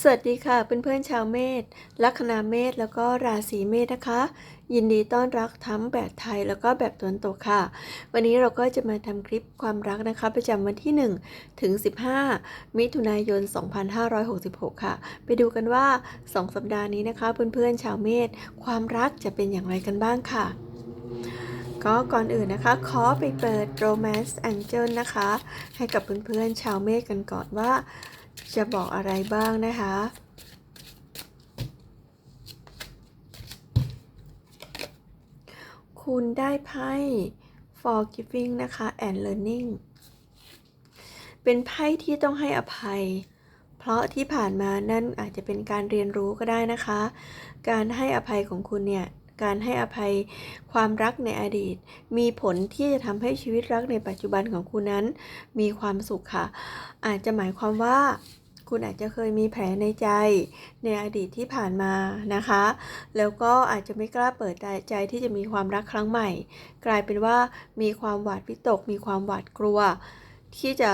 สวัสดีค่ะเพื่อนๆชาวเมษลัคนาเมษแล้วก็ราศีเมษนะคะ ยินดีต้อนรับทั้งแบบไทยแล้วก็แบบตะวันตกค่ะ วันนี้เราก็จะมาทำคลิปความรักนะคะ ประจำวันที่ 1 ถึง 15 มิถุนายน 2566 ค่ะ ไปดูกันว่า 2 สัปดาห์นี้นะคะ เพื่อนๆชาวเมษความรักจะเป็นอย่างไรกันบ้างค่ะ ก็ก่อนอื่นนะคะ ขอไปเปิด Romance Angel นะคะ ให้กับเพื่อนๆชาวเมษกันก่อนว่า จะบอกอะไรบ้างนะคะ คุณได้ไพ่ forgiving นะคะ and learning เป็นไพ่ที่ต้องให้อภัย เพราะที่ผ่านมานั่นอาจจะเป็นการเรียนรู้ก็ได้นะคะ การให้อภัยของคุณเนี่ย การให้อภัยความรักในอดีต มีผลที่จะทำให้ชีวิตรักในปัจจุบันของคุณนั้น มีความสุขค่ะ อาจจะหมายความว่าคุณอาจจะเคยมีแผลในใจในอดีตที่ผ่านมานะคะ แล้วก็อาจจะไม่กล้าเปิดใจที่จะมีความรักครั้งใหม่ กลายเป็นว่ามีความหวาดวิตก มีความหวาดกลัว ที่จะ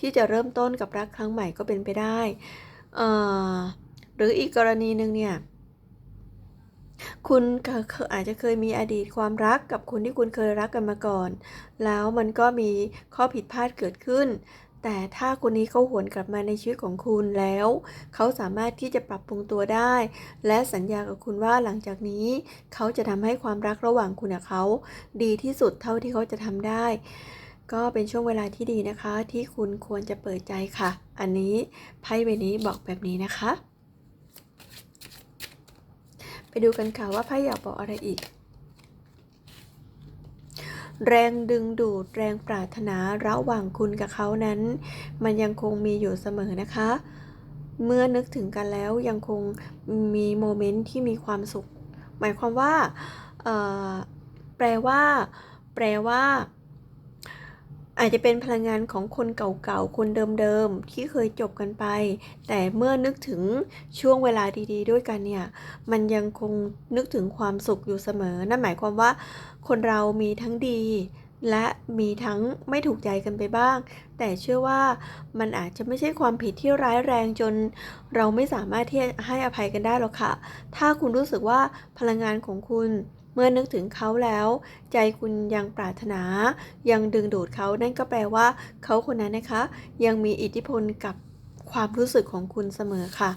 ที่จะเริ่มต้นกับรักครั้งใหม่ก็เป็นไปได้ หรืออีกกรณีหนึ่งเนี่ย คุณอาจจะเคยมีอดีตความรักกับคนที่คุณเคยรักกันมาก่อน แล้วมันก็มีข้อผิดพลาดเกิดขึ้น แต่ถ้าคนนี้เขาหวนกลับมาในชีวิตของคุณแล้ว เขาสามารถที่จะปรับปรุงตัวได้ และสัญญากับคุณว่าหลังจากนี้ เขาจะทำให้ความรักระหว่างคุณกับเขา ดีที่สุดเท่าที่เขาจะทำได้ ก็เป็นช่วงเวลาที่ดีนะคะ ที่คุณควรจะเปิดใจค่ะ อันนี้ไพ่ใบนี้บอกแบบนี้นะคะ ไปดูกันค่ะว่าไพ่อยากบอกอะไรอีก แรงดึงดูดแรงปรารถนาระหว่างคุณกับเขานั้น มันยังคงมีอยู่เสมอนะคะ เมื่อนึกถึงกันแล้วยังคงมีโมเมนต์ที่มีความสุข หมายความว่าแปลว่า แปลว่า อาจจะเป็นพลังงานของคนเก่าๆ คนเดิมๆ ที่เคยจบกันไป แต่เมื่อนึกถึงช่วงเวลาดีๆ ด้วยกันเนี่ย มันยังคงนึกถึงความสุขอยู่เสมอ นั่นหมายความว่า คนเรามีทั้งดี และมีทั้งไม่ถูกใจกันไปบ้าง แต่เชื่อว่ามันอาจจะไม่ใช่ความผิดที่ร้ายแรงจน เราไม่สามารถที่จะให้อภัยกันได้หรอกค่ะ ถ้าคุณรู้สึกว่าพลังงานของคุณ เมื่อนึกถึงเขาแล้ว ใจคุณยังปรารถนา ยังดึงดูดเขานั่นก็แปลว่า เขาคนนั้นนะคะ ยังมีอิทธิพลกับความรู้สึกของคุณเสมอค่ะ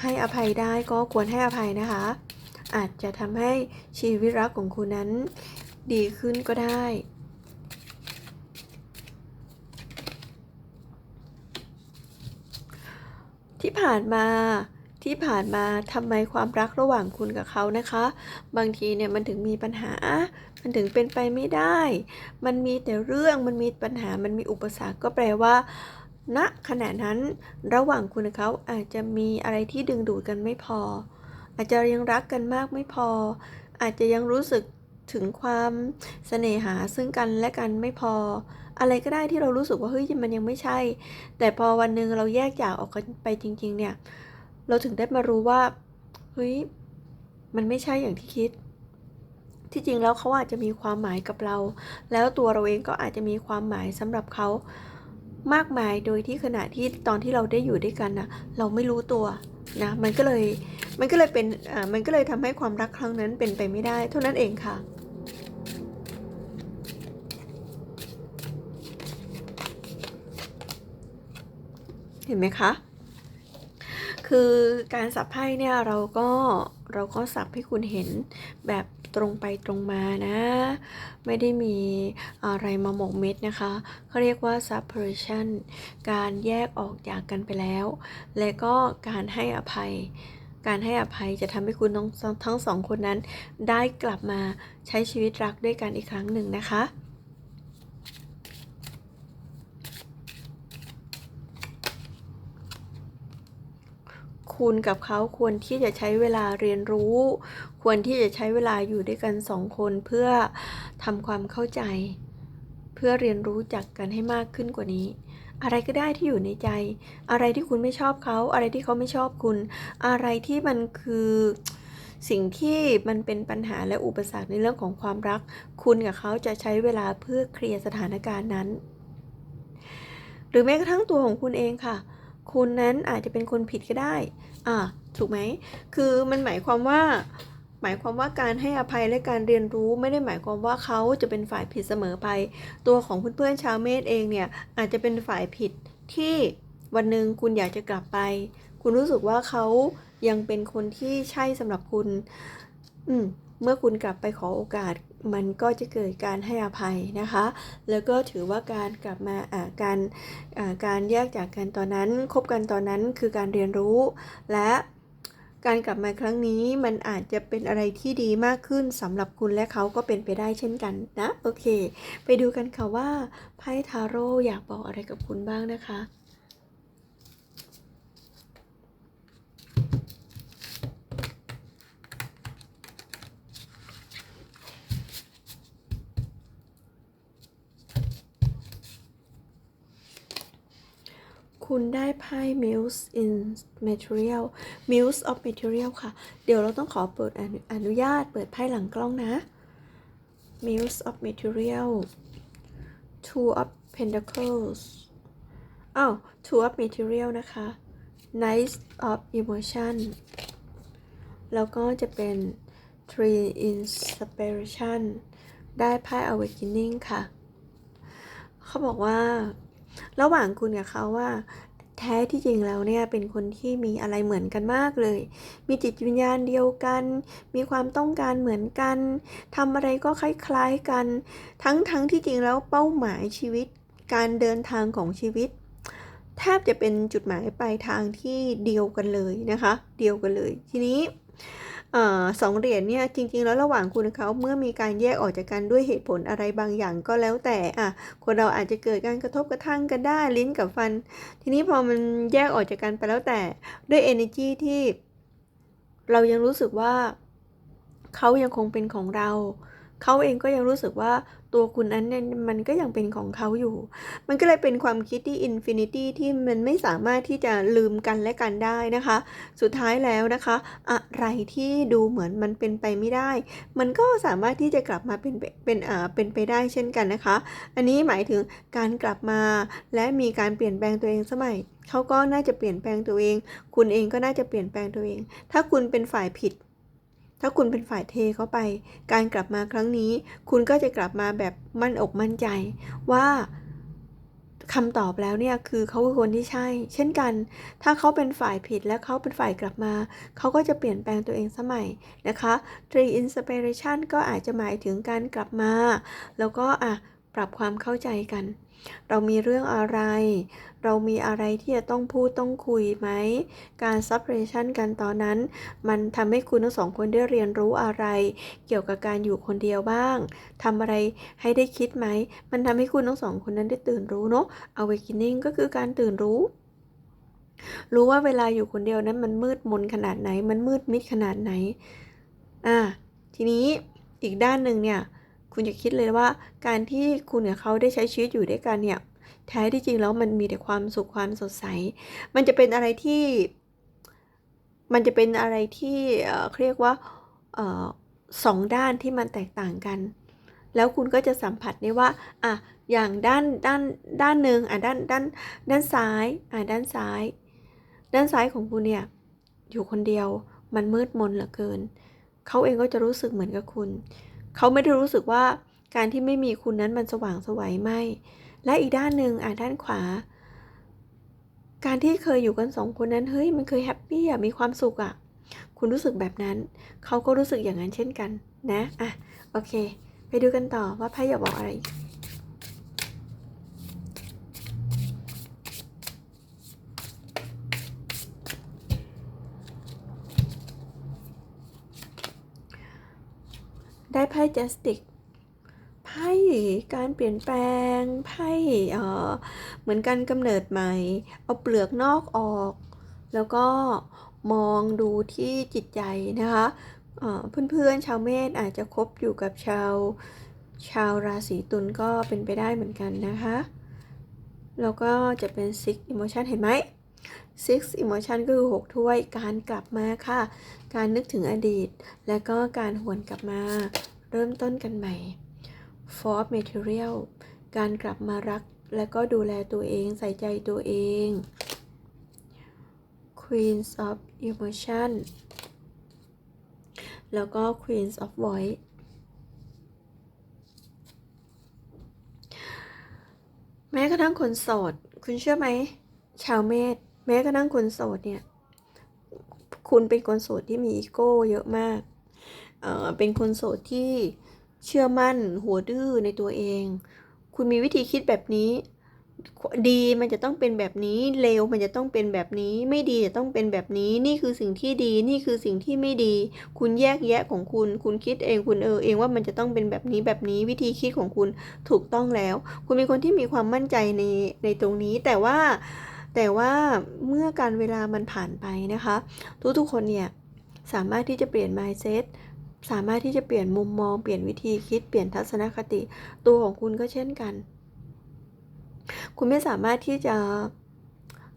ให้อภัยได้ก็ควรให้อภัยนะคะ อาจจะทำให้ชีวิตรักของคุณนั้น ดีขึ้นก็ได้ที่ผ่านมา ที่ผ่านมาทำไมความรักระหว่างคุณกับเขานะคะ บางทีเนี่ยมันถึงมีปัญหา มันถึงเป็นไปไม่ได้ มันมีแต่เรื่องมันมีปัญหามันมีอุปสรรคก็แปลว่าณขณะนั้นระหว่างคุณกับเขาอาจจะมีอะไรที่ดึงดูดกันไม่พอ อาจจะยังรักกันมากไม่พอ อาจจะยังรู้สึกถึงความเสน่หาซึ่งกันและกันไม่พอ อะไรก็ได้ที่เรารู้สึกว่าเฮ้ยมันยังไม่ใช่ แต่พอวันหนึ่งเราแยกจากออกกันไปจริง ๆ เนี่ย เราถึงได้มารู้ว่าเฮ้ยมันไม่ใช่อย่างที่คิด ที่จริงแล้วเขาอาจจะมีความหมายกับเรา แล้วตัวเราเองก็อาจจะมีความหมายสำหรับเขามากมายโดยที่ขณะที่ตอนที่เราได้อยู่ด้วยกันนะเราไม่รู้ตัวนะมันก็เลยมันก็เลยเป็นอ่ามันก็เลยทำให้ความรักครั้งนั้นเป็นไปไม่ได้ เท่านั้นเองค่ะเห็นไหมคะ คือการสับไพ่เนี่ยเราก็เราก็สับให้คุณเห็นแบบตรงไปตรงมานะ ไม่ได้มีอะไรมาหมกเม็ดนะคะเขาเรียกว่า separation การแยกออกจากกันไปแล้ว และก็การให้อภัย การให้อภัยจะทำให้คุณทั้งทั้งสองคนนั้น ได้กลับมาใช้ชีวิตรักด้วยกันอีกครั้งหนึ่งนะคะ คุณกับเขาควรที่จะใช้เวลาเรียนรู้ ควรที่จะใช้เวลาอยู่ด้วยกันสองคนเพื่อทำความเข้าใจ เพื่อเรียนรู้จักกันให้มากขึ้นกว่านี้ อะไรก็ได้ที่อยู่ในใจ อะไรที่คุณไม่ชอบเขา อะไรที่เขาไม่ชอบคุณ อะไรที่มันคือสิ่งที่มันเป็นปัญหาและอุปสรรคในเรื่องของความรัก คุณกับเขาจะใช้เวลาเพื่อเคลียร์สถานการณ์นั้น หรือแม้กระทั่งตัวของคุณเองค่ะ คุณนั้นอาจจะเป็นคนผิดก็ได้ อ่า ถูกไหม คือมันหมายความว่า หมายความว่าการให้อภัยและการเรียนรู้ไม่ได้หมายความว่าเขาจะเป็นฝ่ายผิดเสมอไป ตัวของเพื่อนๆชาวเมษเองเนี่ยอาจจะเป็นฝ่ายผิดที่วันหนึ่งคุณอยากจะกลับไป คุณรู้สึกว่าเขายังเป็นคนที่ใช่สำหรับคุณ อืม เมื่อคุณกลับไปขอโอกาส มันก็จะเกิดการให้อภัยนะคะ แล้วก็ถือว่าการกลับมาการการแยกจากกันตอนนั้นคบกันตอนนั้นคือการเรียนรู้ และการกลับมาครั้งนี้มันอาจจะเป็นอะไรที่ดีมากขึ้นสำหรับคุณและเขาก็เป็นไปได้เช่นกันนะ โอเค ไปดูกันค่ะว่าไพ่ทาโร่อยากบอกอะไรกับคุณบ้างนะคะ คุณได้ไพ่ Muse in Material Muse of Material ค่ะ เดี๋ยวเราต้องขอเปิดอนุอนุญาตเปิดไพ่หลังกล้องนะ Muse of Material Two of Pentacles อ้าว Two of Material นะคะ Knight of Emotion แล้วก็จะเป็น Three Inspiration ได้ไพ่ Awakening ค่ะ เขาบอกว่า ระหว่างคุณกับเขาว่า แท้ที่จริงแล้วเนี่ยเป็นคนที่มีอะไรเหมือนกันมากเลย มีจิตวิญญาณเดียวกัน มีความต้องการเหมือนกันทำอะไรก็คล้ายๆกัน ทั้งทั้งที่จริงแล้วเป้าหมายชีวิต การเดินทางของชีวิตแทบจะเป็นจุดหมายปลายทางที่เดียวกันเลยนะคะ เดียวกันเลย ทีนี้ สองเหรียญเนี่ยจริง ๆ แล้วระหว่างคุณเขาเมื่อมีการแยกออกจากกันด้วยเหตุผลอะไรบางอย่างก็แล้วแต่อะคนเราอาจจะเกิดการกระทบกระทั่งกันได้ลิ้นกับฟัน ทีนี้พอมันแยกออกจากกันไปแล้วแต่ด้วย energy ที่ เรายังรู้สึกว่าเขายังคงเป็นของเรา เขาเองก็ยังรู้สึกว่า ตัวคุณนั้นเนี่ยมันก็ยังเป็นของเขาอยู่ มันก็เลยเป็นความคิดที่อินฟินิตี้ที่มันไม่สามารถที่จะลืมกันและกันได้นะคะ สุดท้ายแล้วนะคะ อะไรที่ดูเหมือนมันเป็นไปไม่ได้ มันก็สามารถที่จะกลับมาเป็นเป็นอ่าเป็นไปได้เช่นกันนะคะ อันนี้หมายถึงการกลับมาและมีการเปลี่ยนแปลงตัวเองสมัยเขาก็น่าจะเปลี่ยนแปลงตัวเอง คุณเองก็น่าจะเปลี่ยนแปลงตัวเอง ถ้าคุณเป็นฝ่ายผิด ถ้าคุณเป็นฝ่ายเทเขาไป การกลับมาครั้งนี้ คุณก็จะกลับมาแบบมั่นอกมั่นใจ ว่าคำตอบแล้วเนี่ยคือเขาคือคนที่ใช่ เช่นกัน ถ้าเขาเป็นฝ่ายผิดและเขาเป็นฝ่ายกลับมา เขาก็จะเปลี่ยนแปลงตัวเองสมัยนะคะ Three Inspiration ก็อาจจะหมายถึงการกลับมา แล้วก็อะ ปรับความเข้าใจกัน เรามีเรื่องอะไร เรามีอะไรที่จะต้องพูดต้องคุยไหม การซับเรชันกันตอนนั้น มันทำให้คุณทั้งสองคนได้เรียนรู้อะไร เกี่ยวกับการอยู่คนเดียวบ้างทำอะไรให้ได้คิดไหม มันทำให้คุณทั้งสองคนนั้นได้ตื่นรู้เนาะ awakening ก็คือการตื่นรู้รู้ว่าเวลาอยู่คนเดียวนั้นมันมืดมนขนาดไหน มันมืดมิดขนาดไหน อ่า ทีนี้อีกด้านหนึ่งเนี่ย คุณจะคิดเลยว่าการที่คุณกับเขาได้ใช้ชีวิตอยู่ด้วยกันเนี่ยแท้ที่จริงแล้วมันมีแต่ความสุขความสดใส มันจะเป็นอะไรที่ มันจะเป็นอะไรที่เอ่อเรียกว่าเอ่อสองด้านที่มันแตกต่างกัน แล้วคุณก็จะสัมผัสได้ว่าอะอย่างด้านด้านด้านหนึ่งอะด้านด้านด้านซ้ายอะด้านซ้าย ด้านซ้ายของคุณเนี่ยอยู่คนเดียวมันมืดมนเหลือเกิน เขาเองก็จะรู้สึกเหมือนกับคุณ เขาไม่ได้รู้สึกว่าการที่ไม่มีคุณนั้นมันสว่างสวัยไม่ และอีกด้านหนึ่งอะด้านขวา การที่เคยอยู่กันสองคนนั้นเฮ้ยมันเคยแฮปปี้อะมีความสุขอะคุณรู้สึกแบบนั้น เขาก็รู้สึกอย่างนั้นเช่นกันนะอะโอเค ไปดูกันต่อว่าไพ่อยากบอกอะไร ได้ไพ่ justice ไพ่การเปลี่ยนแปลงไพ่เออเหมือนการกำเนิดใหม่ เอาเปลือกนอกออก แล้วก็มองดูที่จิตใจนะคะเอ่อเพื่อนๆชาวเมษอาจจะคบอยู่กับชาวชาวราศีตุลก็เป็นไปได้เหมือนกันนะคะ แล้วก็จะเป็น six emotion เห็นไหม six emotion ก็คือ 6 ถ้วยการกลับมาค่ะ การนึกถึงอดีต และก็การหวนกลับมา เริ่มต้นกันใหม่ four material การกลับมารัก และก็ดูแลตัวเองใส่ใจตัวเอง Queens of Emotion แล้วก็ Queens of Voice แม้กระทั่งคนโสด คุณเชื่อไหม ชาวเมษแม้กระทั่งคนโสดเนี่ย คุณเป็นคนโสดที่มีอีโก้เยอะมาก เออเป็นคนโสดที่เชื่อมั่นหัวดื้อในตัวเอง คุณมีวิธีคิดแบบนี้ ดีมันจะต้องเป็นแบบนี้ เลวมันจะต้องเป็นแบบนี้ ไม่ดีจะต้องเป็นแบบนี้ นี่คือสิ่งที่ดี นี่คือสิ่งที่ไม่ดี คุณแยกแยะของคุณ คุณคิดเอง คุณเออเองว่ามันจะต้องเป็นแบบนี้แบบนี้ วิธีคิดของคุณถูกต้องแล้ว คุณเป็นคนที่มีความมั่นใจในในตรงนี้ แต่ว่า แต่ว่าเมื่อการเวลามันผ่านไปนะคะ ทุกๆคนเนี่ยสามารถที่จะเปลี่ยน mindset สามารถที่จะเปลี่ยนมุมมอง เปลี่ยนวิธีคิด เปลี่ยนทัศนคติ ตัวของคุณก็เช่นกัน คุณไม่สามารถที่จะ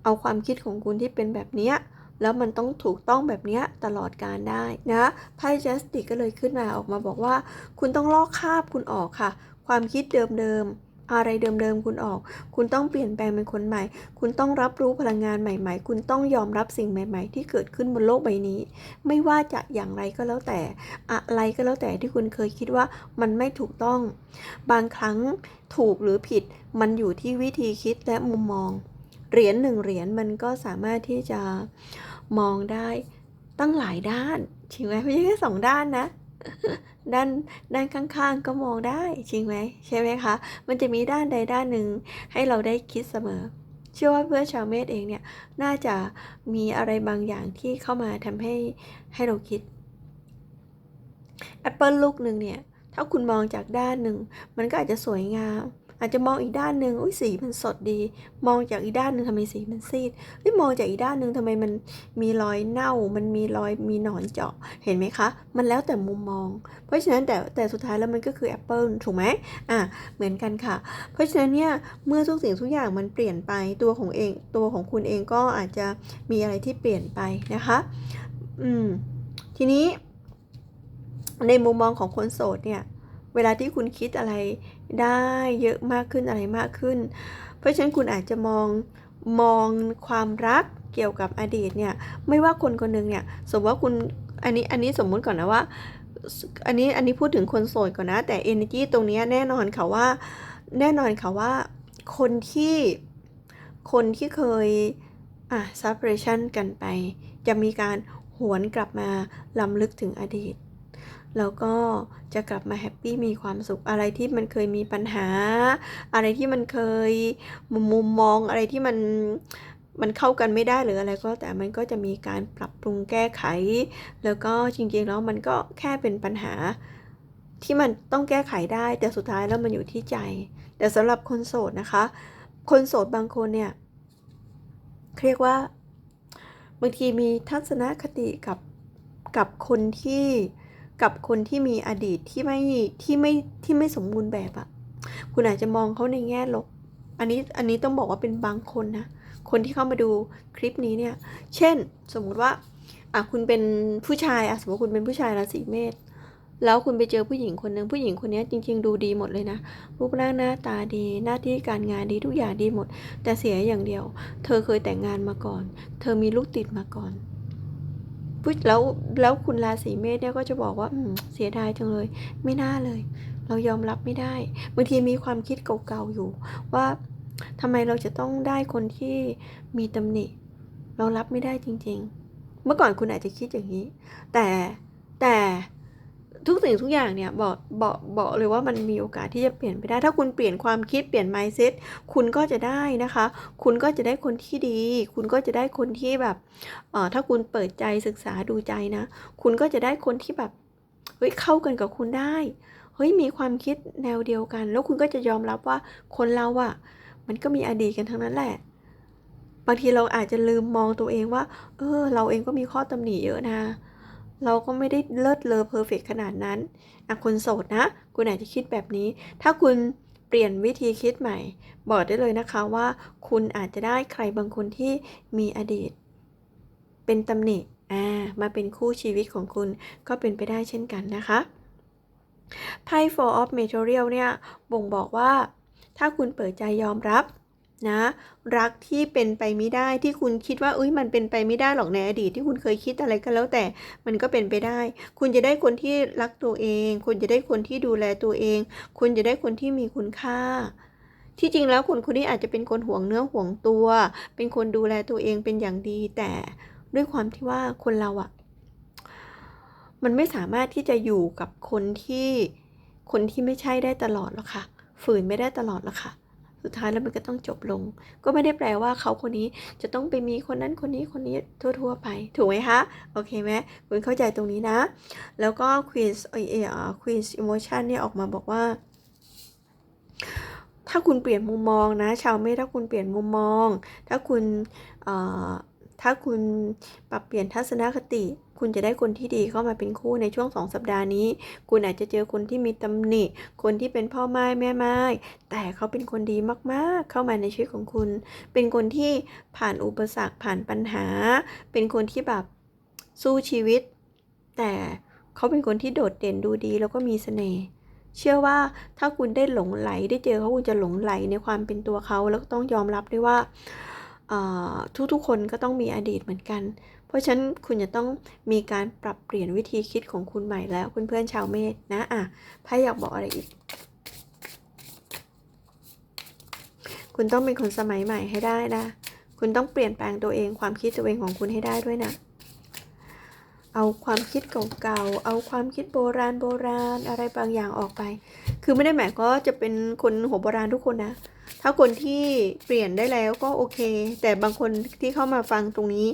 เอาความคิดของคุณที่เป็นแบบเนี้ยแล้วมันต้องถูกต้องแบบเนี้ยตลอดการได้นะไพ่จัสติกก็เลยขึ้นมาออกมาบอกว่า คุณต้องลอกคาบคุณออกค่ะ ความคิดเดิมๆ อะไรเดิมๆคุณออก คุณต้องเปลี่ยนแปลงเป็นคนใหม่ คุณต้องรับรู้พลังงานใหม่ ๆ คุณต้องยอมรับสิ่งใหม่ ๆ ที่เกิดขึ้นบนโลกใบนี้ ไม่ว่าจะอย่างไรก็แล้วแต่ อะไรก็แล้วแต่ที่คุณเคยคิดว่ามันไม่ถูกต้อง บางครั้งถูกหรือผิด มันอยู่ที่วิธีคิดและมุมมอง เหรียญหนึ่งเหรียญมันก็สามารถที่จะมองได้ตั้งหลายด้านจริงไหมไม่ใช่แค่สองด้านนะ ด้านด้านข้างๆ ก็มองได้จริงไหมใช่ไหมคะ มันจะมีด้านใดด้านหนึ่งให้เราได้คิดเสมอ เชื่อว่าเพื่อนชาวเมธเองเนี่ยน่าจะมีอะไรบางอย่างที่เข้ามาทำให้ให้เราคิดแอปเปิลลูกหนึ่งเนี่ยถ้าคุณมองจากด้านหนึ่ง มันก็อาจจะสวยงาม อาจจะมองอีกด้านหนึ่งอุ้ยสีมันสดดี มองจากอีกด้านหนึ่งทำไมสีมันซีดเฮ้ยมองจากอีกด้านหนึ่งทำไมมันมีรอยเน่า มันมีรอยมีหนอนเจาะ เห็นไหมคะ มันแล้วแต่มุมมอง เพราะฉะนั้นแต่แต่สุดท้ายแล้วมันก็คือแอปเปิลถูกไหมอะเหมือนกันค่ะ เพราะฉะนั้นเนี่ยเมื่อทุกสิ่งทุกอย่างมันเปลี่ยนไปตัวของเองตัวของคุณเองก็อาจจะมีอะไรที่เปลี่ยนไปนะคะ อืมทีนี้ในมุมมองของคนโสดเนี่ย เวลาที่คุณคิดอะไรได้เยอะมากขึ้นอะไรมากขึ้น เพราะฉะนั้นคุณอาจจะมองมองความรักเกี่ยวกับอดีตเนี่ยไม่ว่าคนคนหนึ่งเนี่ยสมมติว่าคุณอันนี้อันนี้สมมุติก่อนนะว่า อันนี้อันนี้พูดถึงคนโสดก่อนนะ แต่ energy ตรงนี้แน่นอนค่ะว่าแน่นอนค่ะว่าคนที่คนที่เคยอะ separation กันไป จะมีการหวนกลับมาล้ำลึกถึงอดีต แล้วก็จะกลับมาแฮปปี้มีความสุขอะไรที่มันเคยมีปัญหา อะไรที่มันเคยมุมมองอะไรที่มันมันเข้ากันไม่ได้หรืออะไรก็แต่มันก็จะมีการปรับปรุงแก้ไข แล้วก็จริงๆแล้วมันก็แค่เป็นปัญหาที่มันต้องแก้ไขได้ แต่สุดท้ายแล้วมันอยู่ที่ใจ แต่สำหรับคนโสดนะคะ คนโสดบางคนเนี่ยเรียกว่า บางทีมีทัศนคติกับกับคนที่ กับคนที่มีอดีตที่ไม่ที่ไม่ที่ไม่สมบูรณ์แบบอะคุณอาจจะมองเขาในแง่ลบ อันนี้อันนี้ต้องบอกว่าเป็นบางคนนะ คนที่เข้ามาดูคลิปนี้เนี่ย เช่นสมมุติว่าอะคุณเป็นผู้ชายอะสมมติคุณเป็นผู้ชายราศีเมษแล้วคุณไปเจอผู้หญิงคนหนึ่งผู้หญิงคนนี้จริง ๆ ดูดีหมดเลยนะ รูปร่างหน้าตาดี หน้าที่การงานดีทุกอย่างดีหมด แต่เสียอย่างเดียว เธอเคยแต่งงานมาก่อน เธอมีลูกติดมาก่อน แล้วแล้วคุณราศีเมษเนี่ยก็จะบอกว่าเสียดายจังเลย ไม่น่าเลย เรายอมรับไม่ได้บางทีมีความคิดเก่าๆอยู่ ว่าทำไมเราจะต้องได้คนที่มีตำหนิ เรารับไม่ได้จริง ๆ เมื่อก่อนคุณอาจจะคิดอย่างนี้ แต่แต่ ทุกสิ่งทุกอย่างเนี่ยบอกบอกบอกเลยว่ามันมีโอกาสที่จะเปลี่ยนไปได้ ถ้าคุณเปลี่ยนความคิดเปลี่ยน mindset คุณก็จะได้นะคะ คุณก็จะได้คนที่ดี คุณก็จะได้คนที่แบบเอ่อถ้าคุณเปิดใจศึกษาดูใจนะ คุณก็จะได้คนที่แบบเฮ้ยเข้ากันกับคุณได้เฮ้ยมีความคิดแนวเดียวกัน แล้วคุณก็จะยอมรับว่าคนเราอะมันก็มีอดีตกันทั้งนั้นแหละบางทีเราอาจจะลืมมองตัวเองว่า เออ เราเองก็มีข้อตำหนิเยอะนะ เราก็ไม่ได้เลิศเลอเพอร์เฟกขนาดนั้นอะคนโสดนะ คุณอาจจะคิดแบบนี้ ถ้าคุณเปลี่ยนวิธีคิดใหม่ บอกได้เลยนะคะว่า คุณอาจจะได้ใครบางคนที่มีอดีต เป็นตำหนิอ่ามาเป็นคู่ชีวิตของคุณก็เป็นไปได้เช่นกันนะคะไพ่ Four of Material เนี่ยบ่งบอกว่า ถ้าคุณเปิดใจยอมรับ นะ รักที่เป็นไปไม่ได้ที่คุณคิดว่าเอ้ยมันเป็นไปไม่ได้หรอกในอดีตที่คุณเคยคิดอะไรก็แล้วแต่มันก็เป็นไปได้ คุณจะได้คนที่รักตัวเอง คุณจะได้คนที่ดูแลตัวเอง คุณจะได้คนที่มีคุณค่า ที่จริงแล้วคนคนนี้อาจจะเป็นคนห่วงเนื้อห่วงตัว เป็นคนดูแลตัวเองเป็นอย่างดี แต่ด้วยความที่ว่าคนเราอะมันไม่สามารถที่จะอยู่กับคนที่คนที่ไม่ใช่ได้ตลอดหรอกค่ะ ฝืนไม่ได้ตลอดหรอกค่ะ สุดท้ายแล้วมันก็ต้องจบลง ก็ไม่ได้แปลว่าเขาคนนี้จะต้องไปมีคนนั้นคนนี้คนนี้ทั่ว ๆ ไป ถูกไหมคะ โอเคไหมคุณเข้าใจตรงนี้นะ แล้วก็ Queen's เอเออ Queen's Emotion เนี่ยออกมาบอกว่า ถ้าคุณเปลี่ยนมุมมองนะ ชาวเมษถ้าคุณเปลี่ยนมุมมอง ถ้าคุณ ถ้าคุณปรับเปลี่ยนทัศนคติ คุณจะได้คนที่ดีเข้ามาเป็นคู่ในช่วงสองสัปดาห์นี้ คุณอาจจะเจอคนที่มีตำหนิ คนที่เป็นพ่อไม้แม่ไม้แต่เขาเป็นคนดีมากๆ เข้ามาในชีวิตของคุณ เป็นคนที่ผ่านอุปสรรคผ่านปัญหา เป็นคนที่แบบสู้ชีวิต แต่เขาเป็นคนที่โดดเด่นดูดีแล้วก็มีเสน่ห์เชื่อว่าถ้าคุณได้หลงไหลได้เจอเขาคุณจะหลงไหลในความเป็นตัวเขาแล้วก็ต้องยอมรับด้วยว่า ทุกๆ คนก็ต้องมีอดีตเหมือนกัน เพราะฉะนั้นคุณจะต้องมีการปรับเปลี่ยนวิธีคิดของคุณใหม่แล้วเพื่อนๆชาวเมษนะอะไพ่อยากบอกอะไรอีก คุณต้องเป็นคนสมัยใหม่ให้ได้นะ คุณต้องเปลี่ยนแปลงตัวเองความคิดตัวเองของคุณให้ได้ด้วยนะ เอาความคิดเก่าๆ เอาความคิดโบราณโบราณอะไรบางอย่างออกไป คือไม่ได้หมายก็จะเป็นคนหัวโบราณทุกคนนะ ถ้าคนที่เปลี่ยนได้แล้วก็โอเค แต่บางคนที่เข้ามาฟังตรงนี้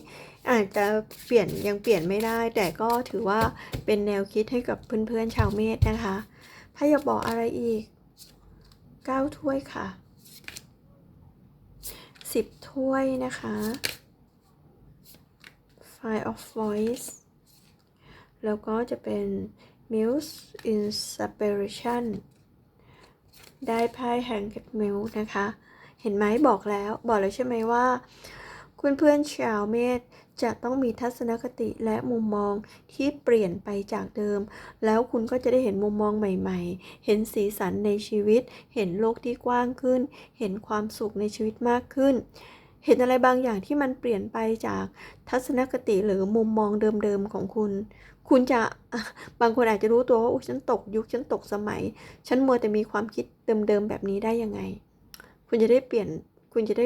อาจจะเปลี่ยนยังเปลี่ยนไม่ได้ แต่ก็ถือว่าเป็นแนวคิดให้กับเพื่อนๆชาวเมษนะคะถ้าอยาบอกอะไรอีก9ถ้วยค่ะ10ถ้วยนะคะ Fire of Voice แล้วก็จะเป็น Muse Inspiration ได้ไพ่แห่งเก็ตมิลนะคะ เห็นไหมบอกแล้วบอกแล้วใช่ไหมว่าคุณเพื่อนชาวเมษจะต้องมีทัศนคติและมุมมองที่เปลี่ยนไปจากเดิม แล้วคุณก็จะได้เห็นมุมมองใหม่ๆ เห็นสีสันในชีวิต เห็นโลกที่กว้างขึ้น เห็นความสุขในชีวิตมากขึ้น เห็นอะไรบางอย่างที่มันเปลี่ยนไปจากทัศนคติหรือมุมมองเดิมๆของคุณ คุณจะบางคนอาจจะรู้ตัวว่าฉันตกยุคฉันตกสมัย ฉันมัวแต่มีความคิดเดิมๆแบบนี้ได้ยังไง คุณจะได้เปลี่ยนคุณจะได้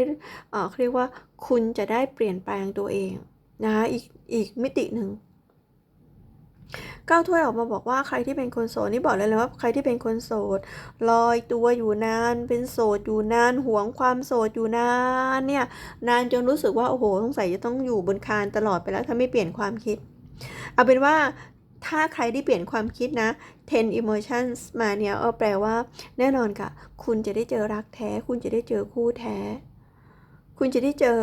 เอ่อเรียกว่า คุณจะได้เปลี่ยนแปลงตัวเองนะคะอีกอีกมิติหนึ่งก้าวถ้วยออกมาบอกว่าใครที่เป็นคนโสดนี่บอกเลยเลยว่าใครที่เป็นคนโสดลอยตัวอยู่นาน เป็นโสดอยู่นานหวงความโสดอยู่นานเนี่ยนานจนรู้สึกว่าโอ้โหสงสัยจะต้องอยู่บนคานตลอดไปแล้วถ้าไม่เปลี่ยนความคิด เอาเป็นว่าถ้าใครที่เปลี่ยนความคิดนะ 10 emotions มาเนี่ยเออแปลว่า แน่นอนค่ะ คุณจะได้เจอรักแท้ คุณจะได้เจอคู่แท้ คุณจะได้เจอ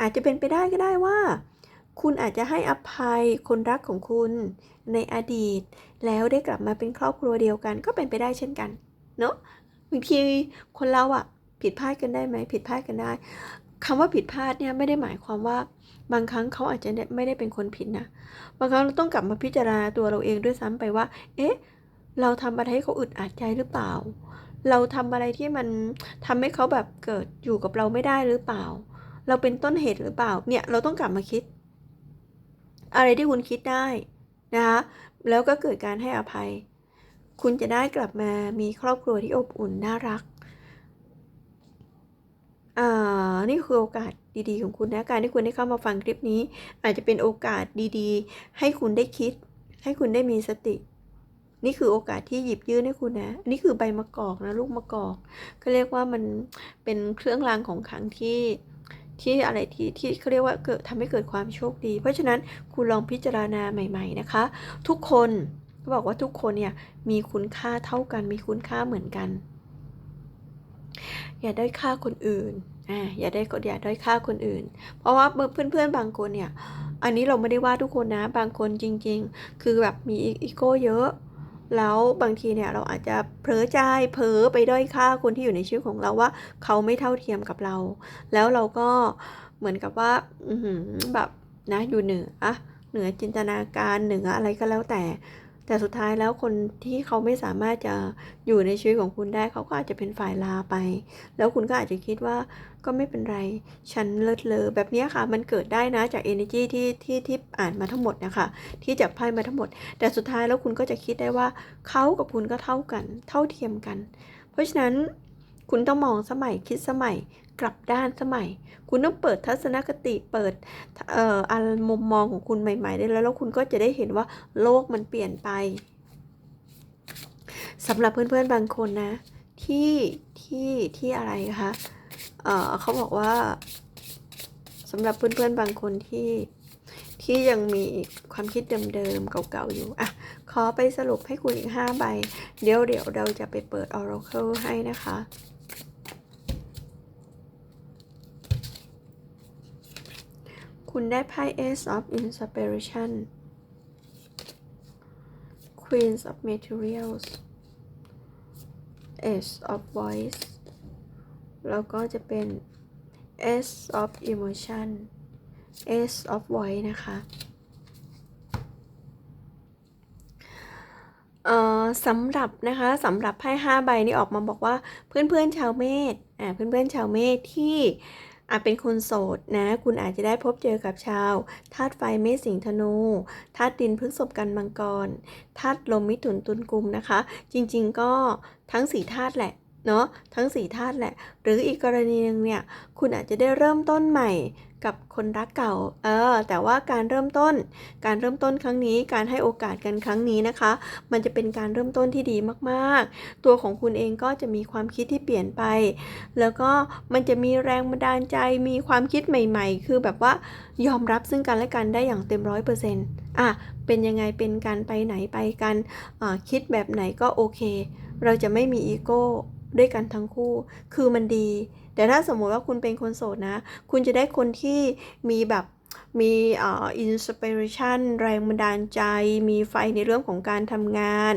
อาจจะเป็นไปได้ก็ได้ว่า คุณอาจจะให้อภัยคนรักของคุณในอดีต แล้วได้กลับมาเป็นครอบครัวเดียวกัน ก็เป็นไปได้เช่นกัน เนาะบางทีคนเราอะผิดพลาดกันได้ไหมผิดพลาดกันได้คำว่าผิดพลาดเนี่ยไม่ได้หมายความว่า บางครั้งเขาอาจจะไม่ได้เป็นคนผิดนะ บางครั้งเราต้องกลับมาพิจารณาตัวเราเองด้วยซ้ำไปว่า เอ๊ะ เราทำอะไรให้เขาอึดอัดใจหรือเปล่า เราทำอะไรที่มันทำให้เขาแบบเกิดอยู่กับเราไม่ได้หรือเปล่า เราเป็นต้นเหตุหรือเปล่า เนี่ยเราต้องกลับมาคิด อะไรที่คุณคิดได้นะคะแล้วก็เกิดการให้อภัย คุณจะได้กลับมามีครอบครัวที่อบอุ่นน่ารัก อ่า นี่คือโอกาสดีๆของคุณนะการที่คุณได้เข้ามาฟังคลิปนี้ อาจจะเป็นโอกาสดีๆ ให้คุณได้คิด ให้คุณได้มีสติ นี่คือโอกาสที่หยิบยื่นให้คุณนะนี่คือใบมะกอกนะลูกมะกอกก็เรียกว่ามันเป็นเครื่องรางของขลังที่ที่อะไรที่ที่เขาเรียกว่าเกิดทำให้เกิดความโชคดี เพราะฉะนั้นคุณลองพิจารณาใหม่ ๆนะคะ ทุกคนเขาบอกว่าทุกคนเนี่ยมีคุณค่าเท่ากัน มีคุณค่าเหมือนกัน อย่าได้ค่าคนอื่น อย่าได้กดอย่าด้อยค่าคนอื่น เพราะว่าเพื่อนๆบางคนเนี่ย อันนี้เราไม่ได้ว่าทุกคนนะ บางคนจริง ๆ คือแบบมีอีโก้เยอะ แล้วบางทีเนี่ยเราอาจจะเผลอใจเผลอไปด้อยค่าคนที่อยู่ในชีวิตของเราว่า เขาไม่เท่าเทียมกับเรา แล้วเราก็เหมือนกับว่าอืแบบนะอยู่เหนืออะเหนือจินตนาการเหนืออะไรก็แล้วแต่ แต่สุดท้ายแล้วคนที่เขาไม่สามารถจะอยู่ในชีวิตของคุณได้เขาก็อาจจะเป็นฝ่ายลาไป แล้วคุณก็อาจจะคิดว่าก็ไม่เป็นไร ฉันเลิศเลอแบบนี้ค่ะ มันเกิดได้นะจาก energy ที่ที่ที่อ่านมาทั้งหมดนะคะที่จากไพ่มาทั้งหมด แต่สุดท้ายแล้วคุณก็จะคิดได้ว่าเขากับคุณก็เท่ากัน เท่าเทียมกัน เพราะฉะนั้นคุณต้องมองสมัยคิดสมัย กลับด้านสมัย คุณต้องเปิดทัศนคติเปิดเอ่ออมุมมองของคุณใหม่ ๆ ได้แล้วแล้วคุณก็จะได้เห็นว่าโลกมันเปลี่ยนไปสำหรับเพื่อนๆบางคนนะ ที่ที่ที่อะไรคะเอ่อเขาบอกว่าสำหรับเพื่อนๆบางคนที่ที่ยังมีความคิดเดิมๆเก่าๆอยู่อะขอไปสรุปให้คุณอีก 5 ใบ เดี๋ยวเดี๋ยวเราจะไปเปิด Oracle ให้นะคะ คุณได้ไพ่ Ace of Inspiration Queen of Materials Ace of Voice แล้วก็จะเป็น Ace of Emotion Ace of Voice นะคะเอ่อสำหรับนะคะสำหรับไพ่ห้าใบนี้ออกมาบอกว่าเพื่อนๆชาวเมษอ่าเพื่อนๆชาวเมษที่ อาจเป็นคนโสดนะ คุณอาจจะได้พบเจอกับชาวธาตุไฟเมษสิงธนูธาตุดินพฤษภกันมังกรธาตุลมมิถุนตุลกุมนะคะ จริงๆก็ทั้งสี่ธาตุแหละ เนาะทั้งสี่ธาตุแหละ หรืออีกกรณีหนึ่งเนี่ย คุณอาจจะได้เริ่มต้นใหม่กับคนรักเก่า เออ แต่ว่าการเริ่มต้น การเริ่มต้นครั้งนี้ การให้โอกาสกันครั้งนี้นะคะ มันจะเป็นการเริ่มต้นที่ดีมากๆ ตัวของคุณเองก็จะมีความคิดที่เปลี่ยนไป แล้วก็มันจะมีแรงบันดาลใจ มีความคิดใหม่ ๆ คือแบบว่ายอมรับซึ่งกันและกันได้อย่างเต็มร้อยเปอร์เซ็นต์อะ เป็นยังไง เป็นการไปไหนไปกัน คิดแบบไหนก็โอเค เราจะไม่มีอีโก้ ด้วยกันทั้งคู่ คือมันดี แต่ถ้าสมมติว่าคุณเป็นคนโสดนะ คุณจะได้คนที่มีแบบมีอินสปิเรชันแรงบันดาลใจ มีไฟในเรื่องของการทำงาน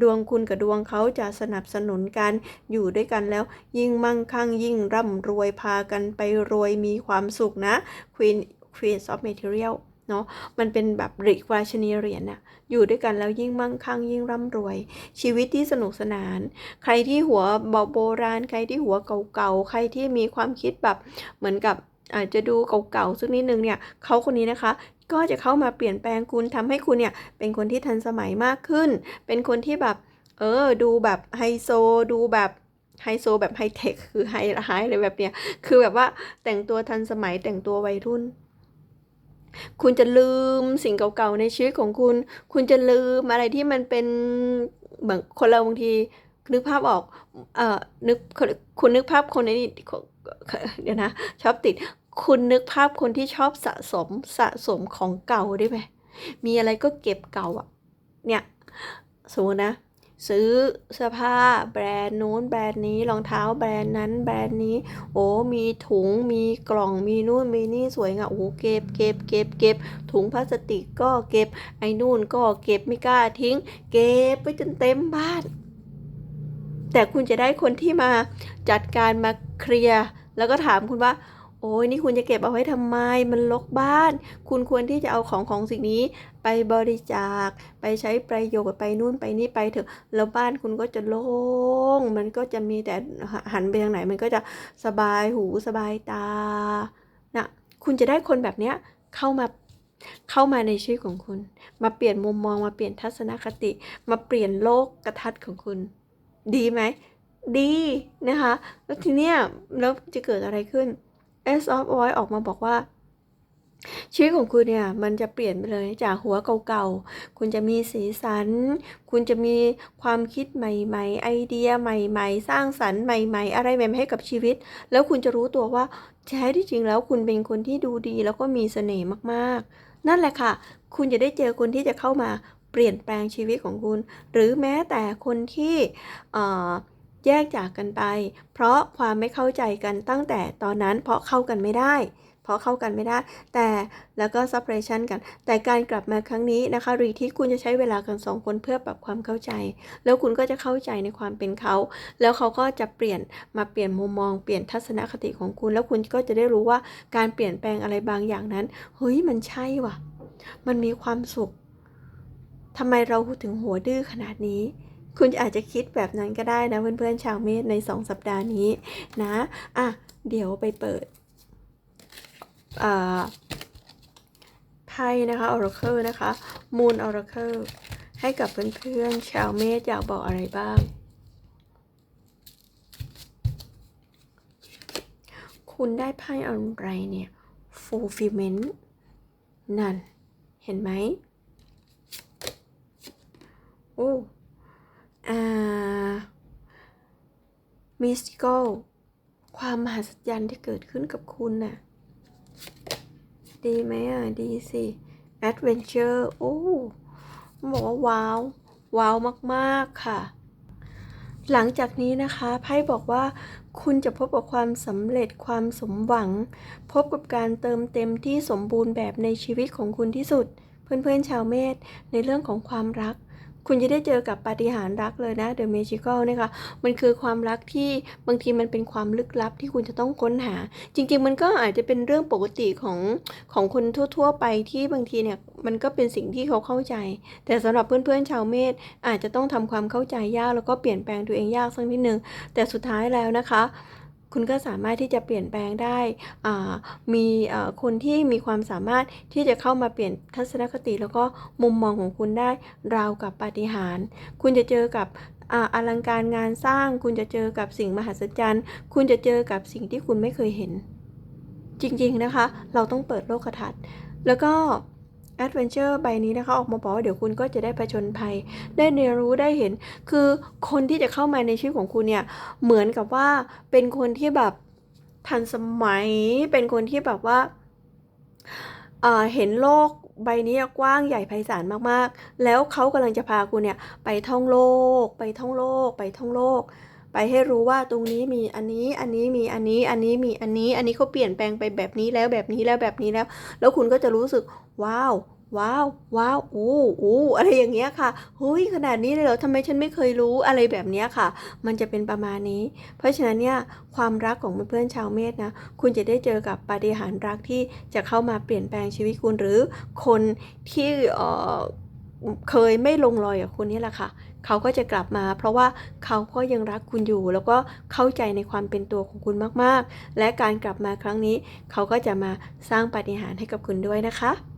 ดวงคุณกับดวงเขาจะสนับสนุนกันอยู่ด้วยกันแล้ว ยิ่งมั่งคั่งยิ่งร่ำรวยพากันไปรวยมีความสุขนะ Queen Queen of Material เนาะมันเป็นแบบริกราชนีเหรียญน่ะ อยู่ด้วยกันแล้วยิ่งมั่งคั่งยิ่งร่ำรวย ชีวิตที่สนุกสนาน ใครที่หัวบโบราณ ใครที่หัวเก่าๆ ใครที่มีความคิดแบบเหมือนกับอาจจะดูเก่าๆสักนิดนึงเนี่ยเขาคนนี้นะคะ ก็จะเข้ามาเปลี่ยนแปลงคุณทำให้คุณเนี่ยเป็นคนที่ทันสมัยมากขึ้น เป็นคนที่แบบเออดูแบบไฮโซดูแบบไฮโซแบบไฮเทคคือไฮไฮอะไรแบบเนี้ยคือแบบว่าแต่งตัวทันสมัยแต่งตัววัยรุ่น คุณจะลืมสิ่งเก่าๆในชีวิตของคุณ คุณจะลืมอะไรที่มันเป็นเหมือนคนเราบางที นึกภาพออก เอ่อ นึก คุณนึกภาพคนในนี่เดี๋ยวนะ ชอบติด คุณนึกภาพคนที่ชอบสะสมสะสมของเก่าได้ไหม มีอะไรก็เก็บเก่าอะเนี่ย สมมตินะ ซื้อเสื้อผ้าแบรนด์นู้นแบรนด์นี้รองเท้าแบรนด์นั้นแบรนด์นี้ โอ้มีถุงมีกล่องมีนู่นมีนี่สวยงามโอ้เก็บเก็บเก็บเก็บถุงพลาสติกก็เก็บไอ้นู่นก็เก็บไม่กล้าทิ้ง เก็บไปจนเต็มบ้าน แต่คุณจะได้คนที่มาจัดการมาเคลียร์แล้วก็ถามคุณว่าโอ้ยนี่คุณจะเก็บเอาไว้ทำไมมันลกบ้าน คุณควรที่จะเอาของของสิ่งนี้ ไปบริจาค ไปใช้ประโยชน์ไปนู่นไปนี่ไปเถอะแล้วบ้านคุณก็จะโล่งมันก็จะมีแต่หันไปทางไหนมันก็จะสบายหูสบายตานะคุณจะได้คนแบบเนี้ยเข้ามาเข้ามาในชีวิตของคุณ มาเปลี่ยนมุมมองมาเปลี่ยนทัศนคติ มาเปลี่ยนโลกกระทัดของคุณ ดีไหม ดีนะคะ แล้วทีเนี้ยแล้วจะเกิดอะไรขึ้น S of o i ออกมาบอกว่า ชีวิตของคุณเนี่ยมันจะเปลี่ยนไปเลยจากหัวเก่าๆ คุณจะมีสีสัน คุณจะมีความคิดใหม่ๆ ไอเดียใหม่ๆ สร้างสรรค์ใหม่ ๆ อะไรใหม่ๆให้กับชีวิต แล้วคุณจะรู้ตัวว่าแท้ที่จริงแล้วคุณเป็นคนที่ดูดีแล้วก็มีเสน่ห์มากๆ นั่นแหละค่ะ คุณจะได้เจอคนที่จะเข้ามาเปลี่ยนแปลงชีวิตของคุณ หรือแม้แต่คนที่เอ่อแยกจากกันไป เพราะความไม่เข้าใจกันตั้งแต่ตอนนั้นเพราะเข้ากันไม่ได้ เพราะเข้ากันไม่ได้ แต่แล้วก็ separation กัน แต่การกลับมาครั้งนี้นะคะรีที่คุณจะใช้เวลากันสองคนเพื่อปรับความเข้าใจ แล้วคุณก็จะเข้าใจในความเป็นเขา แล้วเขาก็จะเปลี่ยนมาเปลี่ยนมุมมองเปลี่ยนทัศนคติของคุณ แล้วคุณก็จะได้รู้ว่าการเปลี่ยนแปลงอะไรบางอย่างนั้นเฮ้ยมันใช่ว่ะ มันมีความสุขทำไมเราถึงหัวดื้อขนาดนี้ คุณอาจจะคิดแบบนั้นก็ได้นะเพื่อนๆชาวเมษใน 2 สัปดาห์นี้นะ อะ เดี๋ยวไปเปิด ไพ่นะคะ Oracle นะคะ Moon Oracle ให้กับเพื่อนๆ ชาวเมษอยากบอกอะไรบ้าง คุณได้ไพ่อะไรเนี่ย fulfillment นั่น เห็นไหมโอ้อ่า mystical ความมหัศจรรย์ที่เกิดขึ้นกับคุณน่ะ ดีไหมอะ ดีสิ adventure โอ้บอกว่าว้าว ว้าวมากๆค่ะ หลังจากนี้นะคะไพ่บอกว่าคุณจะพบกับความสำเร็จความสมหวัง พบกับการเติมเต็มที่สมบูรณ์แบบในชีวิตของคุณที่สุด เพื่อนๆชาวเมษในเรื่องของความรัก คุณจะได้เจอกับปาฏิหาริย์รักเลยนะ The Magical นะคะ มันคือความรักที่บางทีมันเป็นความลึกลับที่คุณจะต้องค้นหา จริง ๆ มันก็อาจจะเป็นเรื่องปกติของของคนทั่ว ๆ ไปที่บางทีเนี่ยมันก็เป็นสิ่งที่เขาเข้าใจ แต่สำหรับเพื่อนๆชาวเมษอาจจะต้องทำความเข้าใจยากแล้วก็เปลี่ยนแปลงตัวเองยากสักนิดนึงแต่สุดท้ายแล้วนะคะ คุณก็สามารถที่จะเปลี่ยนแปลงได้ มีคนที่มีความสามารถที่จะเข้ามาเปลี่ยนทัศนคติ แล้วก็มุมมองของคุณได้ราวกับปาฏิหาริย์ คุณจะเจอกับออลังการงานสร้าง คุณจะเจอกับสิ่งมหัศจรรย์ คุณจะเจอกับสิ่งที่คุณไม่เคยเห็น จริงๆนะคะ เราต้องเปิดโลกทัศน์ แล้วก็ Adventure ใบนี้นะคะออกมาบอกว่าเดี๋ยวคุณก็จะได้ผจญภัย ได้เรียนรู้ได้เห็น คือคนที่จะเข้ามาในชีวิตของคุณเนี่ย เหมือนกับว่าเป็นคนที่แบบทันสมัย เป็นคนที่แบบว่าเอ่อเห็นโลกใบนี้กว้างใหญ่ไพศาลมากๆ แล้วเขากำลังจะพาคุณเนี่ยไปท่องโลก ไปท่องโลก ไปท่องโลก ให้รู้ว่าตรงนี้มีอันนี้อันนี้มีอันนี้อันนี้มีอันนี้ อันนี้เขาเปลี่ยนแปลงไปแบบนี้แล้วแบบนี้แล้วแบบนี้แล้ว แล้วคุณก็จะรู้สึกว้าวว้าวว้าวอู้อู้อะไรอย่างเงี้ยค่ะเฮ้ยขนาดนี้เลยเหรอทำไมฉันไม่เคยรู้อะไรแบบเนี้ยค่ะ มันจะเป็นประมาณนี้ เพราะฉะนั้นเนี่ยความรักของเพื่อนๆชาวเมษนะคุณจะได้เจอกับปาฏิหาริย์รักที่จะเข้ามาเปลี่ยนแปลงชีวิตคุณหรือคนที่เออเคยไม่ลงรอยกับคุณนี่แหละค่ะ เขาก็จะกลับมา เพราะว่าเขาก็ยังรักคุณอยู่ แล้วก็เข้าใจในความเป็นตัวของคุณมากๆ และการกลับมาครั้งนี้ เขาก็จะมาสร้างปาฏิหาริย์ให้กับคุณด้วยนะคะ